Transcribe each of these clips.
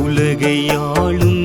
உலகையாளும்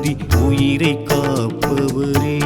ஓதி உயிரை காப்பவரே.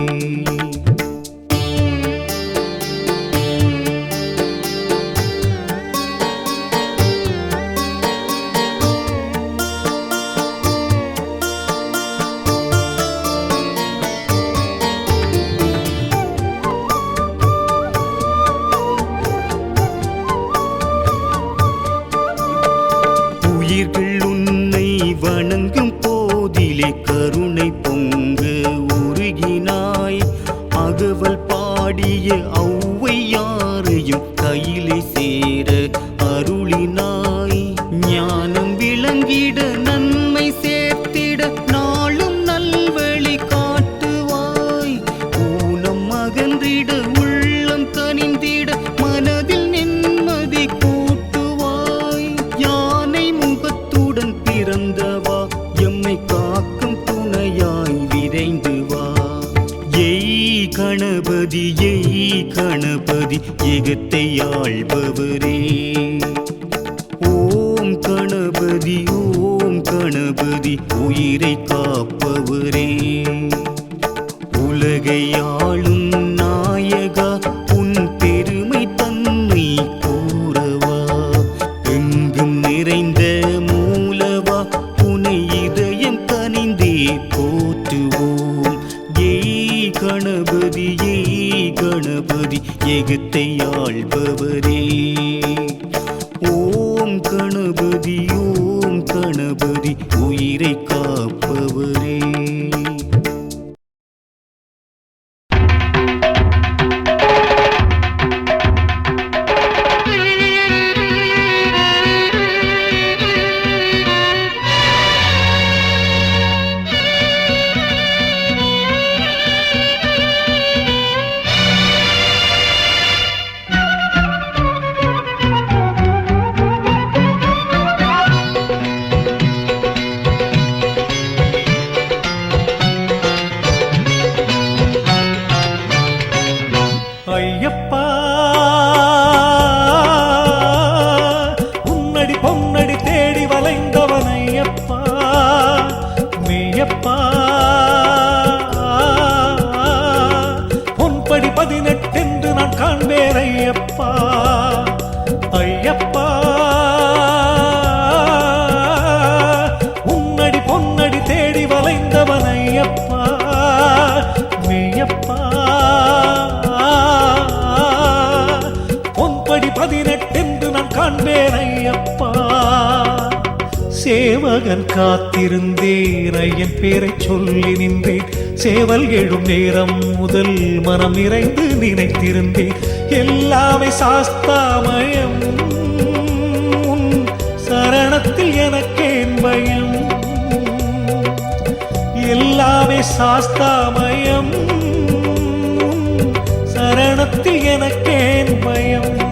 உலகத்தை ஆள்பவரே குறிக்கோ ஐயப்பா ஐயப்பா. உன்னடி பொன்னடி தேடி வளைந்தவன் ஐயப்பா மெய்யப்பா. பொன்படி பதினெட்டென்று நான் காண்பேன் ஐயப்பா. சேவகன் காத்திருந்தேன் ஐயன் பேரை சொல்லி நின்றேன். சேவல் எழும் நேரம் முதல் மனம் நிறைந்து நினைத்திருந்தேன். எல்லாமே சாஸ்தாமயம். சரணத்தில் எனக்கேன் பயம். எல்லாமே சாஸ்தாமயம். சரணத்தில் எனக்கேன் பயம்.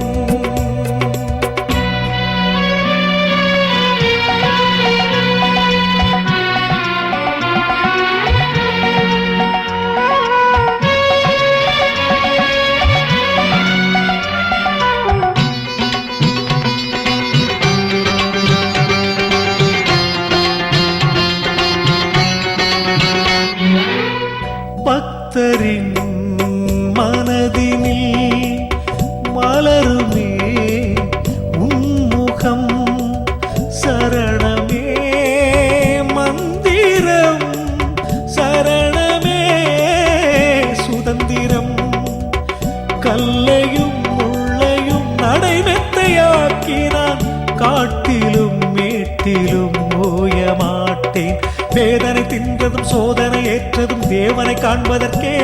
காட்டிலும் மீட்டிலும் ஓய மாட்டேன். வேதனை தின்றதும் சோதனை ஏற்றதும் தேவனை காண்பதற்கே.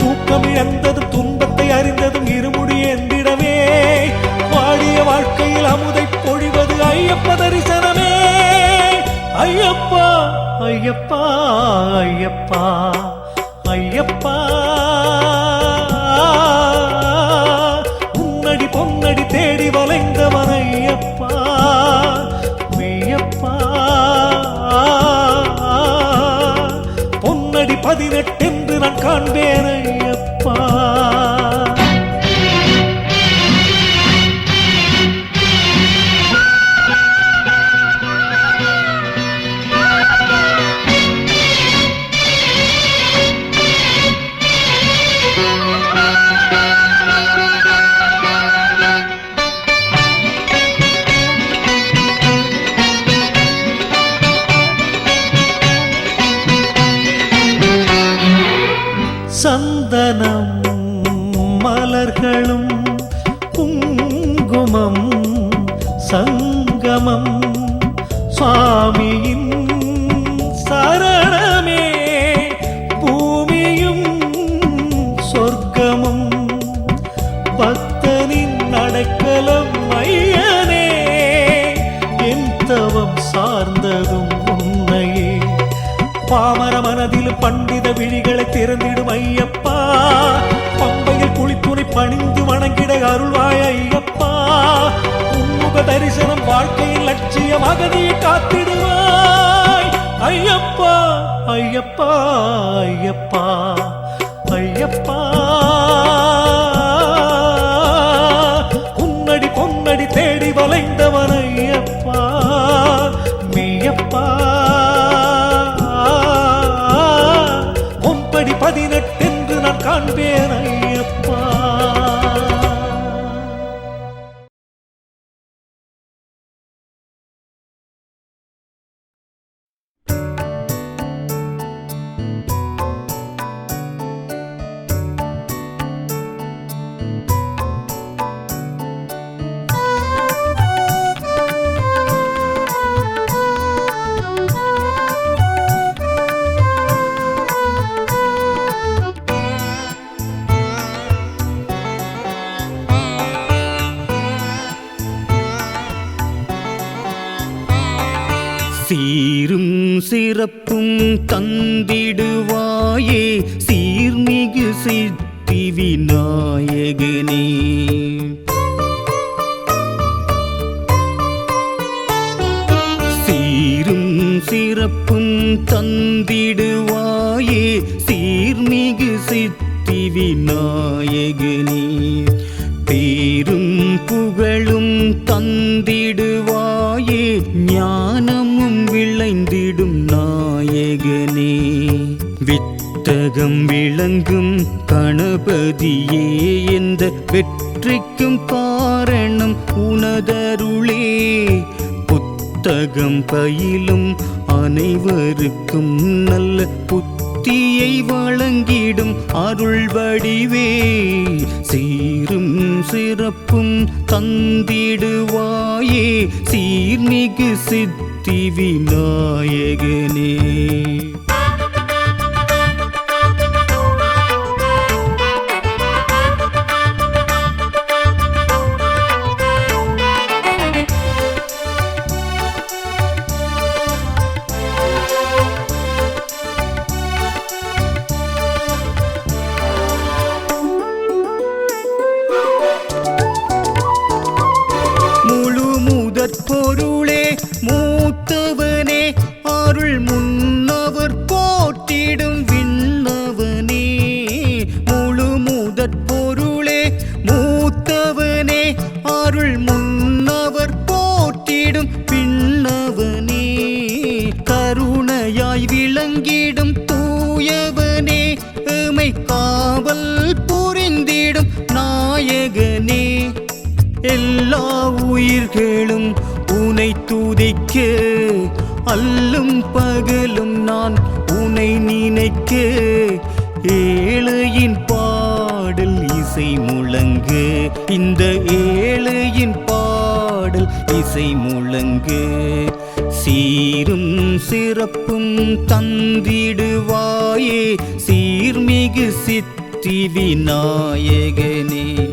தூக்கம் இழந்ததும் துன்பத்தை அறிந்ததும் இருமுடி என்றிடவே வாடிய வாழ்க்கையில் அமுதை பொழிவது ஐயப்ப தரிசனமே. ஐயப்பா ஐயப்பா ஐயப்பா ஐயப்பா. காண்பேன் பணிந்து வணங்கிட அருள்வாய் ஐயப்பா. உன்முக தரிசனம் வாழ்க்கையின் லட்சியம் அகதியை காத்திடுவாய். ஐயப்பா ஐயப்பா ஐயப்பா. வித்தகம் விளங்கும் கணபதியே எந்த வெற்றிக்கும் காரணம் உனதருளே. புத்தகம் பயிலும் அனைவருக்கும் நல்ல புத்தியை வழங்கிடும் அருள் வடிவே. சீரும் சிறப்பும் தந்திடுவாயே சீர்மிகு சித்தி விநாயகனே. அல்லும் பகலும் நான் உனை நினைக்க ஏழையின் பாடல் இசை முழங்கு. இந்த ஏழையின் பாடல் இசை முழங்கு. சீரும் சிறப்பும் தந்திடுவாயே. சீர்மிகு சித்தி விநாயகனே.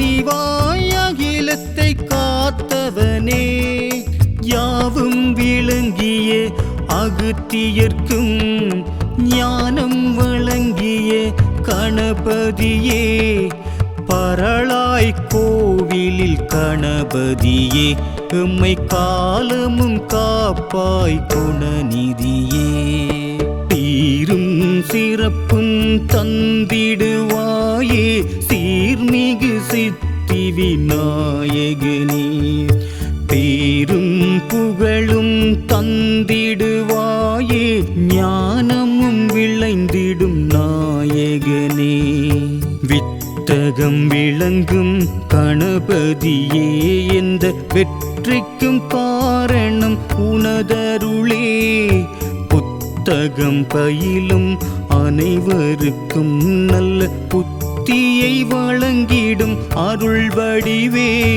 கனிவாய் அகிலத்தை காத்தவனே யாவும் விளங்கிய அகத்தியர்க்கும் ஞானம் வழங்கிய கணபதியே. பரளாய் கோவிலில் கணபதியே எம்மை காலமும் காப்பாய் குணநிதியே. சீரும் சிறப்பும் தந்திடுவாயே சீர்மீ விநாயகனே பேரும் புகழும் தந்திடுவாயே ஞானமும் விளைந்திடும் நாயகனே. வித்தகம் விளங்கும் கணபதியே எந்த வெற்றிக்கும் காரணம் உனதருளே. புத்தகம் பயிலும் அனைவருக்கும் நல்ல புத்த முக்தியை வழங்கிடும் அருள் வடிவே.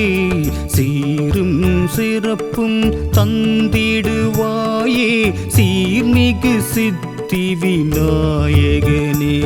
சீரும் சிறப்பும் தந்திடுவாயே. சீர்மிகு சித்தி விநாயகனே.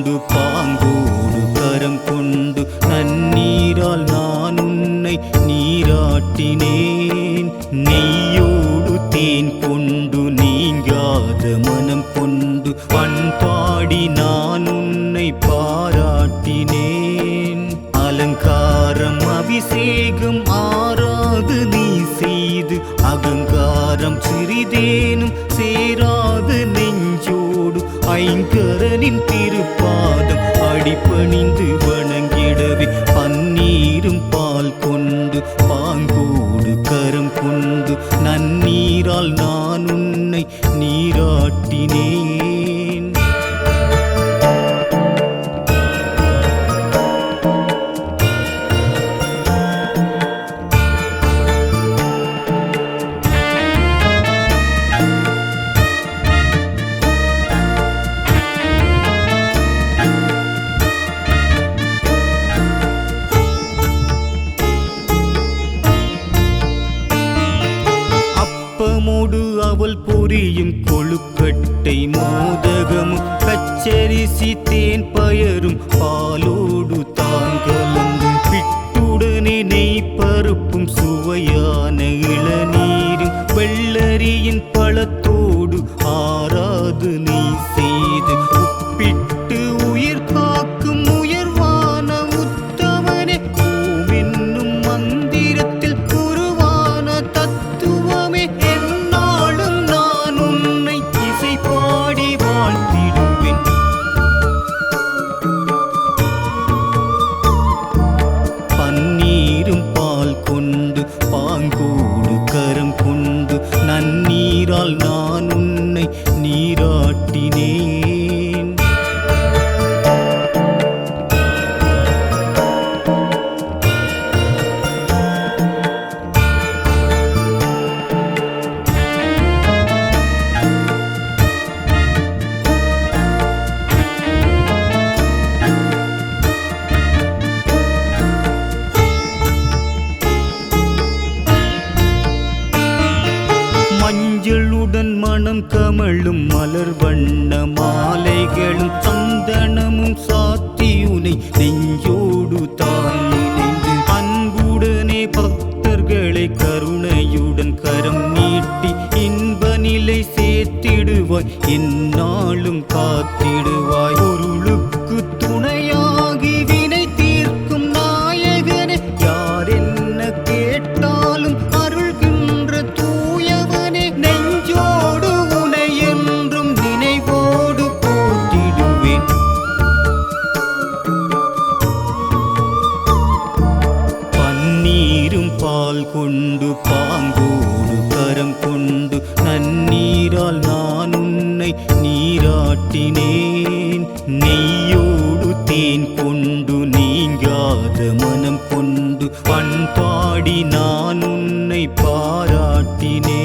கொண்டு பாங்கோடு கரம் கொண்டு நன்னீரால் நான் உன்னை நீராட்டினேன். நெய்யோடு தேன் கொண்டு நீங்காத மனம் கொண்டு பண்பாடி நான் உன்னை பாராட்டினேன். அலங்காரம் அபிஷேகம் ஆறாது நீ செய்து அகங்காரம் சிறிதேனும் செய் ஐங்கரனின் திருப்பாதம் அடிப்பணிந்து வ பாடி நான் உன்னை பாராட்டினேன்.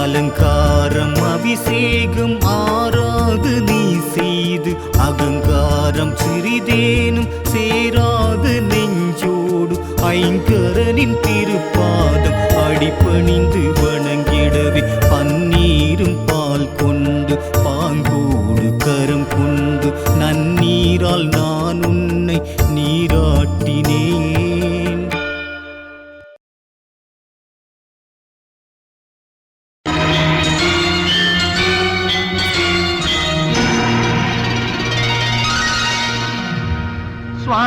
அலங்காரம் அபிஷேகம் ஆறாது நீ செய்து அகங்காரம் சிறிதேனும் சேராது நெஞ்சோடு. ஐங்கரனின் திருப்பாதம் அடிப்பணிந்து வணங்கிடவே பன்னீரும் பால் கொண்டு பாங்கோடு கரம் கொண்டு நன்னீரால் நான் உன்னை நீராட்டினேன்.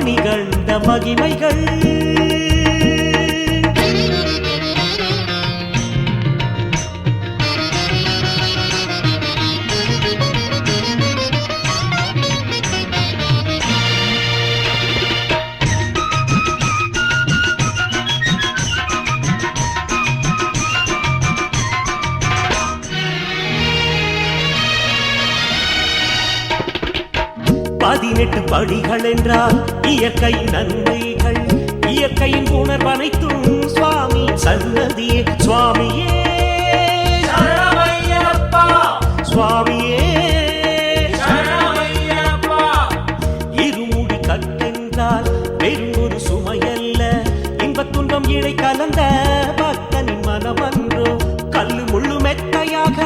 மணிகண்ட மகிமைகள். பதினெட்டு படிகள் என்றால் இயற்கை நன்மைகள் இயற்கையின் உணர்வனைத்தும் சுவாமி சன்னதியே சுவாமியே. சுவாமியே. இருமுடி கட்டென்றால் வெறும் ஒரு சுமையல்ல இன்பத் துன்பம் இழை கலந்த பக்தனின் மனமன்றோ கல்லு முள்ளு மெத்தையாக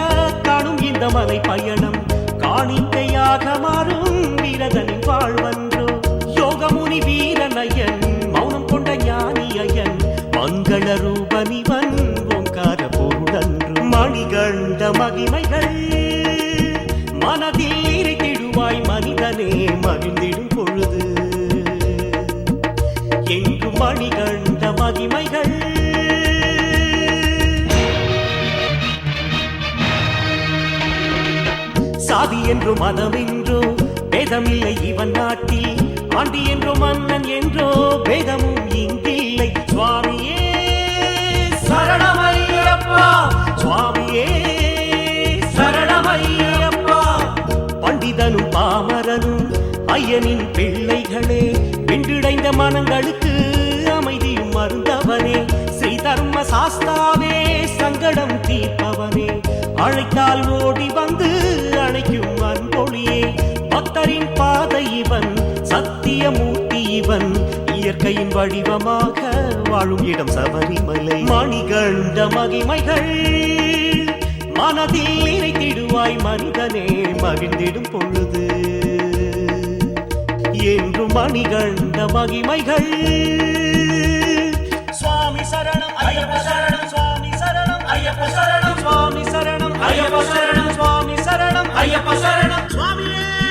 காணும் இந்த மலை பயணம் காணிக்கையாக மாறும் வீரதன் வாழ்வன்றோ. யோகமுனி வீரனையன் மௌனம் கொண்ட ஞானியன் மங்கள ரூபனிவன் ஓங்கார பொருளன்று. மணிகண்ட மகிமைகள் மனதில் இறைத்திடுவாய் மனிதனே மகிழ்ந்திடும் பொழுது. எங்கு மணிகண்ட மகிமைகள்? சாதி என்று மனமின் பேதமில்லை இவன் நாட்டில். ஆண்டி என்றோ மன்னன் என்றோ பேதமும் இங்கில்லை. சுவாமியே சரணமையப்பா சுவாமியே சரணமையப்பா பண்டிதனும் பாமரனும் ஐயனின் பிள்ளைகளே வென்றிடைந்த மனங்களுக்கு அமைதியும் மருந்தவனே ஸ்ரீ தர்ம சாஸ்தாவே சங்கடம் தீர்ப்பவனே. அழைத்தால் ஓடி வந்து வடிவமாக வாழும் இடம் சபரிமலை. மணிகண்ட மகிமைகள் மனதில் இறைத்திடுவாய் மனிதனே மகிழ்ந்திடும் பொழுது. என்று மணிகண்ட மகிமைகள் சுவாமி சரணம் ஐயப்ப சரணம் சுவாமி சரணம் ஐயப்ப சரணம் சுவாமி சரணம் ஐயப்ப சரணம் சுவாமி சரணம் ஐயப்ப சரணம். சுவாமியே!